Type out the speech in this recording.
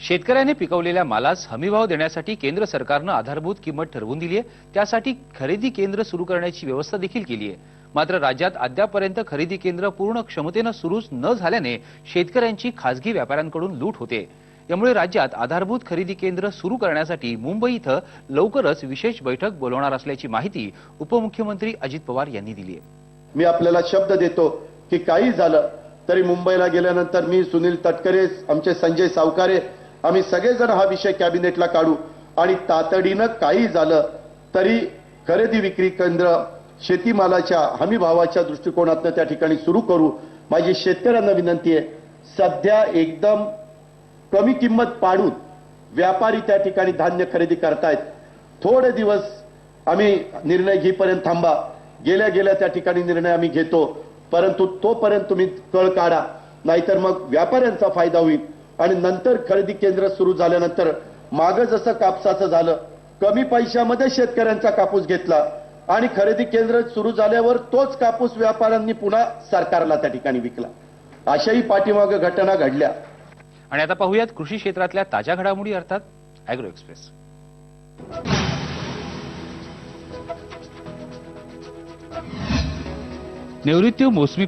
शेतकऱ्याने पिकवलेल्या मालास हमीभाव देण्यासाठी केंद्र सरकारनं आधारभूत किंमत ठरवून दिली आहे. त्यासाठी खरेदी केंद्र सुरू करण्याची व्यवस्था देखील केली आहे. मात्र राज्यात अद्यापर्यंत खरेदी केंद्र पूर्ण क्षमतेनं सुरूच न झाल्याने शेतकऱ्यांची खासगी व्यापाऱ्यांकडून लूट होते. यामुळे राज्यात आधारभूत खरेदी केंद्र सुरू करण्यासाठी मुंबई इथं लवकरच विशेष बैठक बोलवणार असल्याची माहिती उपमुख्यमंत्री अजित पवार यांनी दिली आहे. मी आपल्याला शब्द देतो की काही झालं तरी मुंबईला गेल्यानंतर मी सुनील तटकरे आमचे संजय सावकारे आम्ही सगळेजण हा विषय कॅबिनेटला काढू. आणि तातडीनं काही झालं तरी खरेदी विक्री केंद्र शेतीमालाच्या हमी भावाच्या दृष्टिकोनातनं त्या ठिकाणी सुरू करू. माझी शेतकऱ्यांना विनंती आहे सध्या एकदम कमी किंमत पाडून व्यापारी त्या ठिकाणी धान्य खरेदी करतायत. थोडे दिवस आम्ही निर्णय घेईपर्यंत थांबा. गेल्या गेल्या त्या ठिकाणी निर्णय आम्ही घेतो. परंतु तोपर्यंत तुम्ही कळ काढा. नाहीतर मग व्यापाऱ्यांचा फायदा होईल. आणि नंतर खरेदी केंद्र सुरू झाल्यानंतर मागं जसं कापसाचं झालं कमी पैशामध्ये शेतकऱ्यांचा कापूस घेतला आणि खरेदी केंद्र सुरू झाल्यावर तोच कापूस व्यापाऱ्यांनी पुन्हा सरकारला त्या ठिकाणी विकला. अशाही पाठीमागं घटना घडल्या. आणि आता पाहूयात कृषी क्षेत्रातल्या ताज्या घडामोडी अर्थात अॅग्रो एक्सप्रेस. निवृत्ती मोसमी